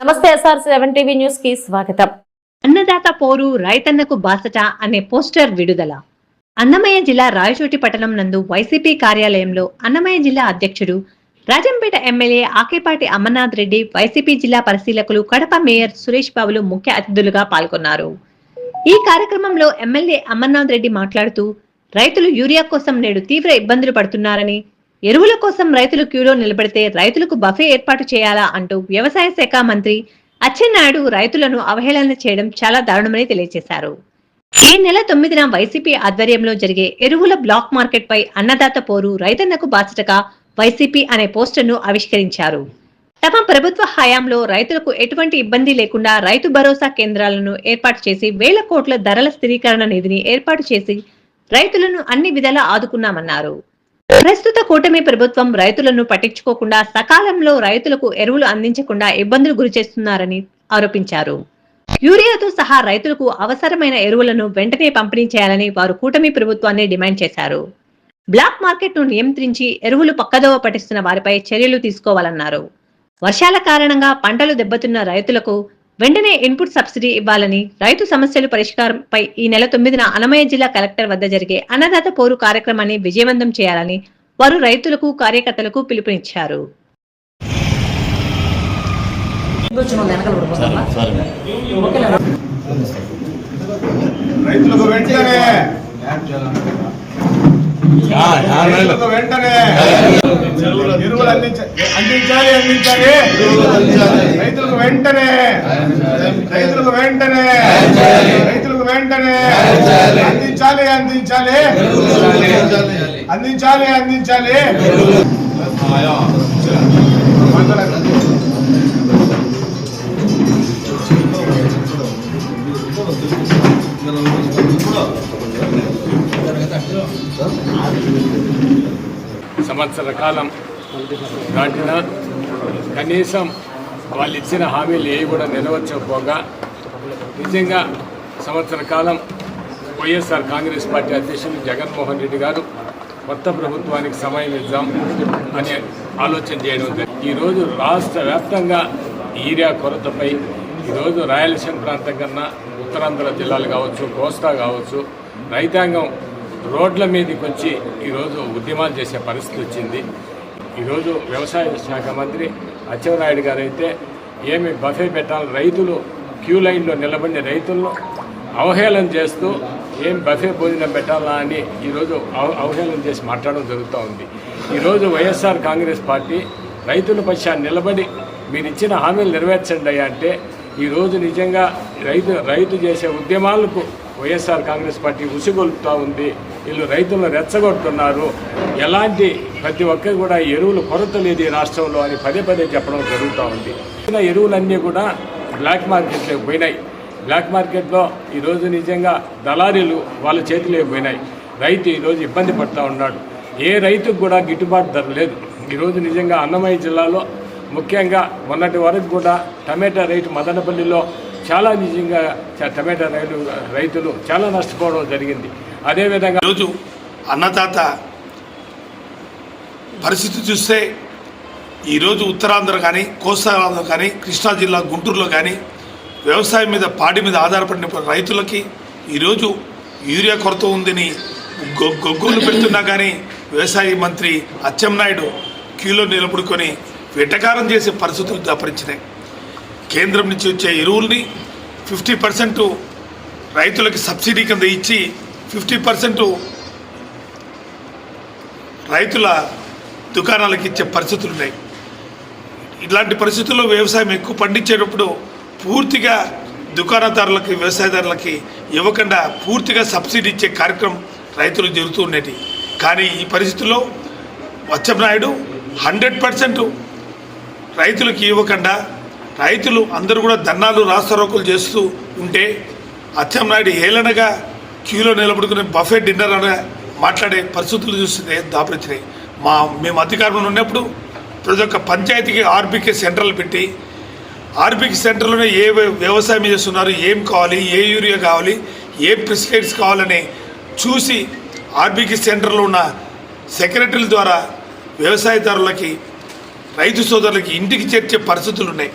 నమస్తే SR seven TV న్యూస్కి స్వాగతం. అన్నదాత పోరు రైతన్నకు బాసట అనే పోస్టర్ విడుదల. అన్నమయ్య జిల్లా రాయచోటి పట్టణం నందు వైసీపీ కార్యాలయంలో అన్నమయ్య జిల్లా అధ్యక్షుడు రాజంపేట ఎమ్మెల్యే ఆకేపాటి అమర్నాథ్ రెడ్డి వైసీపీ జిల్లా పరిశీలకులు కడప మేయర్ సురేష్ బాబులు ముఖ్య అతిథులుగా పాల్గొన్నారు. ఈ కార్యక్రమంలో ఎమ్మెల్యే అమర్నాథ్ రెడ్డి మాట్లాడుతూ రైతులు యూరియా కోసం నేడు తీవ్ర ఇబ్బందులు పడుతున్నారని ఎరువుల కోసం రైతులు క్యూలో నిలబడితే రైతులకు బఫే ఏర్పాటు చేయాలా అంటూ వ్యవసాయ శాఖ మంత్రి అచ్చెన్నాయుడు రైతులను అవహేళన చేయడం చాలా దారుణమని తెలియజేశారు. ఈ నెల తొమ్మిదిన వైసీపీ ఆధ్వర్యంలో జరిగే ఎరువుల బ్లాక్ మార్కెట్ పై అన్నదాత పోరు రైతన్నకు బాసటగా వైసీపీ అనే పోస్టర్ను ఆవిష్కరించారు. తమ ప్రభుత్వ హయాంలో రైతులకు ఎటువంటి ఇబ్బంది లేకుండా రైతు భరోసా కేంద్రాలను ఏర్పాటు చేసి వేల కోట్ల ధరల స్థిరీకరణ నిధిని ఏర్పాటు చేసి రైతులను అన్ని విధాలా ఆదుకున్నామన్నారు. ప్రస్తుత కూటమి ప్రభుత్వం రైతులను పట్టించుకోకుండా సకాలంలో రైతులకు ఎరువులు అందించకుండా ఇబ్బందులు గురిచేస్తున్నారని ఆరోపించారు. యూరియాతో సహా రైతులకు అవసరమైన ఎరువులను వెంటనే పంపిణీ చేయాలని వారు కూటమి ప్రభుత్వాన్ని డిమాండ్ చేశారు. బ్లాక్ మార్కెట్ను నియంత్రించి ఎరువులు పక్కదోవ పట్టిస్తున్న వారిపై చర్యలు తీసుకోవాలన్నారు. వర్షాల కారణంగా పంటలు దెబ్బతిన్న రైతులకు వెంటనే ఇన్పుట్ సబ్సిడీ ఇవ్వాలని రైతు సమస్యలు పరిష్కారంపై ఈ నెల తొమ్మిదిన అన్నమయ్య జిల్లా కలెక్టర్ వద్ద జరిగే అన్నదాత పోరు కార్యక్రమాన్ని విజయవంతం చేయాలని వారు రైతులకు కార్యకర్తలకు పిలుపునిచ్చారు. రైతులకు వెంటనే వెంటనే ఎరువులు అందించ అందించాలి అందించాలి. రైతులకు వెంటనే రైతులకు వెంటనే రైతులకు వెంటనే అందించాలి అందించాలి. అందించాలి అందించాలి. సంవత్సర కాలం దాటినా కనీసం వాళ్ళు ఇచ్చిన హామీలు ఏవి కూడా నెరవేర్చకపోగా నిజంగా సంవత్సర కాలం వైఎస్ఆర్ కాంగ్రెస్ పార్టీ అధ్యక్షులు జగన్మోహన్ రెడ్డి గారు కొత్త ప్రభుత్వానికి సమయం ఇద్దాం అనే ఆలోచన చేయడం జరిగింది. ఈరోజు రాష్ట్ర వ్యాప్తంగా ఈరియా కొరతపై ఈరోజు రాయలసీమ ప్రాంతం కన్నా ఉత్తరాంధ్ర జిల్లాలు కావచ్చు కోస్తా కావచ్చు రైతాంగం రోడ్ల మీదకి వచ్చి ఈరోజు ఉద్యమాలు చేసే పరిస్థితి వచ్చింది. ఈరోజు వ్యవసాయ శాఖ మంత్రి అచ్చెన్నాయుడు గారు అయితే ఏమి బఫే పెట్టాలి రైతులు క్యూ లైన్లో నిలబడిన రైతులను అవహేళన చేస్తూ ఏం బఫే భోజనం పెట్టాలా అని ఈరోజు అవ- అవహేళన చేసి మాట్లాడడం జరుగుతూ ఉంది. ఈరోజు వైఎస్ఆర్ కాంగ్రెస్ పార్టీ రైతుల పక్షాన్ని నిలబడి మీరు ఇచ్చిన హామీలు నెరవేర్చండి అంటే ఈరోజు నిజంగా రైతు రైతు చేసే ఉద్యమాలకు వైఎస్ఆర్ కాంగ్రెస్ పార్టీ ఉసిగొలుపుతూ ఉంది. వీళ్ళు రైతులను రెచ్చగొడుతున్నారు. ఎలాంటి ప్రతి ఒక్కరు కూడా ఎరువులు కొరత లేదు ఈ రాష్ట్రంలో అని పదే పదే చెప్పడం జరుగుతూ ఉంది. ఎరువులన్నీ కూడా బ్లాక్ మార్కెట్లోకి పోయినాయి. బ్లాక్ మార్కెట్లో ఈరోజు నిజంగా దళారీలు వాళ్ళ చేతిలోకి పోయినాయి. రైతు ఈరోజు ఇబ్బంది పడుతూ ఉన్నాడు. ఏ రైతుకు కూడా గిట్టుబాటు ధర లేదు. ఈరోజు నిజంగా అన్నమయ్య జిల్లాలో ముఖ్యంగా మొన్నటి వరకు కూడా టమాటా రేటు మదనపల్లిలో చాలా నిజంగా టమాటా రైలు రైతులు చాలా నష్టపోవడం జరిగింది. అదేవిధంగా రోజు అన్నదాత పరిస్థితి చూస్తే ఈరోజు ఉత్తరాంధ్ర కానీ కోస్తాంధ్ర కానీ కృష్ణా జిల్లా గుంటూరులో కానీ వ్యవసాయం మీద పాడి మీద ఆధారపడిన రైతులకి ఈరోజు యూరియా కొరత ఉందని గొగ్గులు పెడుతున్నా కానీ వ్యవసాయ మంత్రి అచ్చెన్నాయుడు క్యూలో నిలబడుకొని వెటకారం చేసే పరిస్థితులు దాపరించినాయి. కేంద్రం నుంచి వచ్చే ఎరువుల్ని ఫిఫ్టీ పర్సెంట్ రైతులకి సబ్సిడీ కింద ఇచ్చి ఫిఫ్టీ పర్సెంట్ రైతుల దుకాణాలకు ఇచ్చే పరిస్థితులు ఉన్నాయి. ఇలాంటి పరిస్థితుల్లో వ్యవసాయం ఎక్కువ పండించేటప్పుడు పూర్తిగా దుకాణదారులకి వ్యవసాయదారులకి ఇవ్వకుండా పూర్తిగా సబ్సిడీ ఇచ్చే కార్యక్రమం రైతులు జరుగుతూ ఉండేది. కానీ ఈ పరిస్థితుల్లో వచ్చనాయుడు హండ్రెడ్ పర్సెంట్ రైతులకు ఇవ్వకుండా రైతులు అందరూ కూడా ధర్నాలు రాస్తారోకులు చేస్తూ ఉంటే అచ్చెన్నాయుడు ఏలనగా క్యూలో నిలబడుకునే బఫే డిన్నర్ అనే మాట్లాడే పరిస్థితులు చూస్తే దాపరిచినాయి. మా మేము అధికారంలో ఉన్నప్పుడు ప్రతి ఒక్క పంచాయతీకి ఆర్బీకే సెంటర్లు పెట్టి ఆర్బీకే సెంటర్లోనే ఏ వ్యవసాయం చేస్తున్నారు ఏం కావాలి ఏ యూరియా కావాలి ఏ ప్రిస్క్రైబ్స్ కావాలని చూసి ఆర్బీకే సెంటర్లో ఉన్న సెక్రటరీల ద్వారా వ్యవసాయదారులకి రైతు సోదరులకి ఇంటికి చేర్చే పరిస్థితులు ఉన్నాయి.